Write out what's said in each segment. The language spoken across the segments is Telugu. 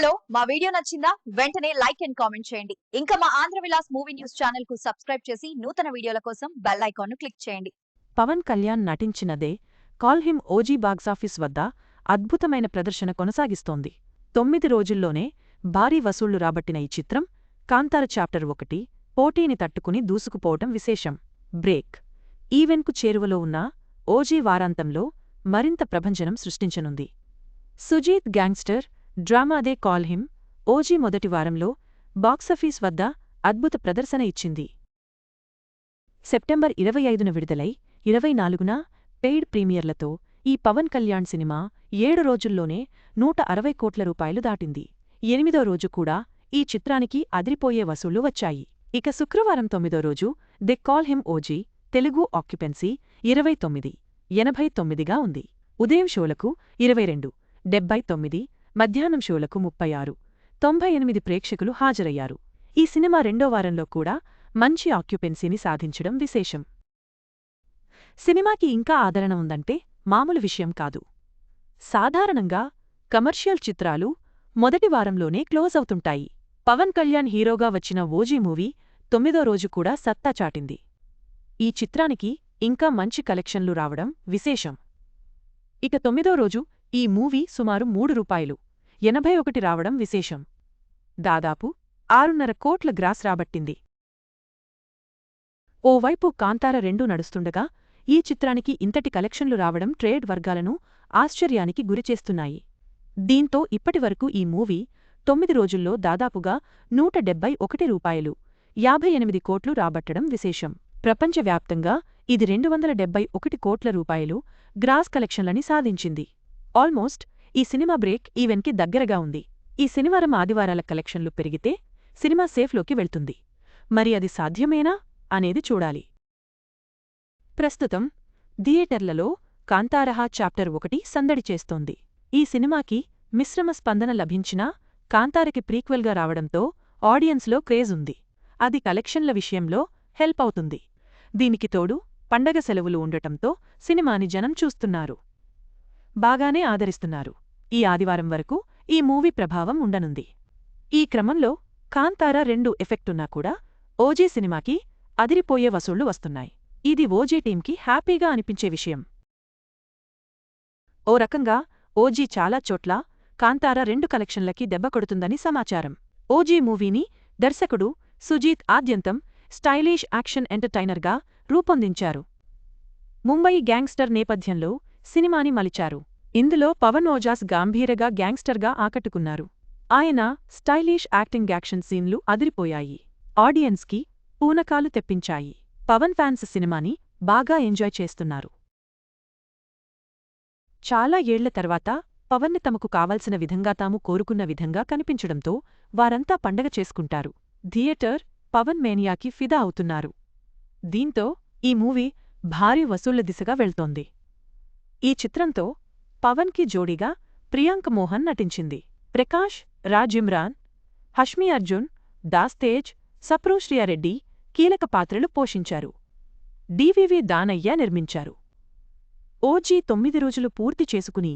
హలో మా వీడియో నచ్చిందా? వెంటనే లైక్ అండ్ కామెంట్ చేయండి. ఇంకా మా ఆంధ్ర విలాస్ మూవీ న్యూస్ ఛానల్కు సబ్స్క్రైబ్ చేసి నూతన వీడియోల కోసం బెల్ ఐకాన్ను క్లిక్ చేయండి. Pawan Kalyan నటించినదే call him OG box office వద్ద అద్భుతమైన ప్రదర్శన కొనసాగిస్తోంది. తొమ్మిది రోజుల్లోనే భారీ వసూళ్ళు రాబట్టిన ఈ చిత్రం కాంతార చాప్టర్ ఒకటి పోటీని తట్టుకుని దూసుకుపోవటం విశేషం. బ్రేక్. ఈవెన్కు చేరువలో ఉన్న ఓజీ వారాంతంలో మరింత ప్రభంజనం సృష్టించనుంది. Sujeeth gangster drama they call him OG మొదటి వారంలో బాక్సాఫీస్ వద్ద అద్భుత ప్రదర్శన ఇచ్చింది. సెప్టెంబర్ ఇరవై ఐదున విడుదలై ఇరవై నాలుగున పెయిడ్ ప్రీమియర్లతో ఈ పవన్ కళ్యాణ్ సినిమా ఏడు రోజుల్లోనే నూట అరవై కోట్ల రూపాయలు దాటింది. ఎనిమిదో రోజు కూడా ఈ చిత్రానికి అదిరిపోయే వసూళ్ళు వచ్చాయి. ఇక శుక్రవారం తొమ్మిదో రోజు they call him OG Telugu occupancy ఇరవై తొమ్మిది ఎనభై తొమ్మిదిగా ఉంది. ఉదయం షోలకు ఇరవై రెండు డెబ్బై తొమ్మిది మధ్యాహ్నం షోలకు ముప్పై ఆరు తొంభై ఎనిమిది ప్రేక్షకులు హాజరయ్యారు. ఈ సినిమా రెండో వారంలో కూడా మంచి ఆక్యుపెన్సీని సాధించడం విశేషం. సినిమాకి ఇంకా ఆదరణ ఉందంటే మామూలు విషయం కాదు. సాధారణంగా కమర్షియల్ చిత్రాలు మొదటి వారంలోనే క్లోజ్ అవుతుంటాయి. పవన్ కళ్యాణ్ హీరోగా వచ్చిన ఓజీ మూవీ తొమ్మిదో రోజు కూడా సత్తా చాటింది. ఈ చిత్రానికి ఇంకా మంచి కలెక్షన్లు రావడం విశేషం. ఇక తొమ్మిదో రోజు ఈ మూవీ సుమారు మూడు రూపాయలు. ఎనభై ఒకటి రావడం విశేషం. దాదాపు ఆరున్నర కోట్ల గ్రాస్ రాబట్టింది. ఓవైపు కాంతార రెండూ నడుస్తుండగా ఈ చిత్రానికి ఇంతటి కలెక్షన్లు రావడం ట్రేడ్ వర్గాలను ఆశ్చర్యానికి గురిచేస్తున్నాయి. దీంతో ఇప్పటివరకు ఈ మూవీ తొమ్మిది రోజుల్లో దాదాపుగా నూట డెబ్బై ఒకటి రూపాయలు యాభై ఎనిమిది కోట్లు రాబట్టడం విశేషం. ప్రపంచవ్యాప్తంగా ఇది రెండు వందల డెబ్బై ఒకటి కోట్ల రూపాయలు గ్రాస్ కలెక్షన్లని సాధించింది. ఆల్మోస్ట్ ఈ సినిమా బ్రేక్ ఈవెన్కి దగ్గరగా ఉంది. ఈ శనివారం ఆదివారాల కలెక్షన్లు పెరిగితే సినిమా సేఫ్లోకి వెళ్తుంది. మరి అది సాధ్యమేనా అనేది చూడాలి. ప్రస్తుతం థియేటర్లలో కాంతారహా చాప్టర్ ఒకటి సందడి చేస్తోంది. ఈ సినిమాకి మిశ్రమ స్పందన లభించినా కాంతారకి ప్రీక్వెల్గా రావడంతో ఆడియన్స్లో క్రేజ్ ఉంది. అది కలెక్షన్ల విషయంలో హెల్ప్ అవుతుంది. దీనికి తోడు పండగ సెలవులు ఉండటంతో సినిమాని జనం చూస్తున్నారు. బాగానే ఆదరిస్తున్నారు. ఈ ఆదివారం వరకు ఈ మూవీ ప్రభావం ఉండనుంది. ఈ క్రమంలో కాంతారా రెండు ఎఫెక్టున్నా కూడా ఓజీ సినిమాకి అదిరిపోయే వసూళ్ళు వస్తున్నాయి. ఇది ఓజీ టీంకి హ్యాపీగా అనిపించే విషయం. ఓ రకంగా ఓజీ చాలా చోట్ల కాంతారా రెండు కలెక్షన్లకి దెబ్బ కొడుతుందని సమాచారం. ఓజీ మూవీని దర్శకుడు సుజీత్ ఆద్యంతం స్టైలిష్ యాక్షన్ ఎంటర్టైనర్గా రూపొందించారు. ముంబై గ్యాంగ్స్టర్ నేపథ్యంలో సినిమాని మలిచారు. ఇందులో పవన్ ఓజాస్ గాంభీరగా గ్యాంగ్స్టర్గా ఆకట్టుకున్నారు. ఆయన స్టైలిష్ యాక్టింగ్ యాక్షన్ సీన్లు అదిరిపోయాయి. ఆడియన్స్కి పూనకాలు తెప్పించాయి. పవన్ ఫ్యాన్స్ సినిమాని బాగా ఎంజాయ్ చేస్తున్నారు. చాలా ఏళ్ళ తర్వాత పవన్ని తమకు కావాల్సిన విధంగా తాము కోరుకున్న విధంగా కనిపించడంతో వారంతా పండగ చేసుకుంటారు. థియేటర్ పవన్ మేనియాకి ఫిదా అవుతున్నారు. దీంతో ఈ మూవీ భారీ వసూళ్ళ దిశగా వెళ్తోంది. ఈ చిత్రంతో పవన్కి జోడీగా ప్రియాంక మోహన్ నటించింది. ప్రకాష్ రాజ్ ఇమ్రాన్ హష్మీ అర్జున్ దాస్తేజ్ సప్రూశ్రియారెడ్డి కీలక పాత్రలు పోషించారు. డివివి దానయ్య నిర్మించారు. ఓజీ తొమ్మిది రోజులు పూర్తి చేసుకుని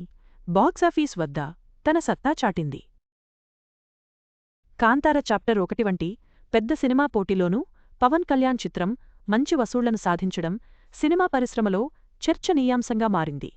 బాక్సాఫీస్ వద్ద తన సత్తా చాటింది. కాంతార చాప్టర్ ఒకటి వంటి పెద్ద సినిమా పోటీలోనూ పవన్ కళ్యాణ్ చిత్రం మంచి వసూళ్ళను సాధించడం సినిమా పరిశ్రమలో చర్చనీయాంశంగా మారింది.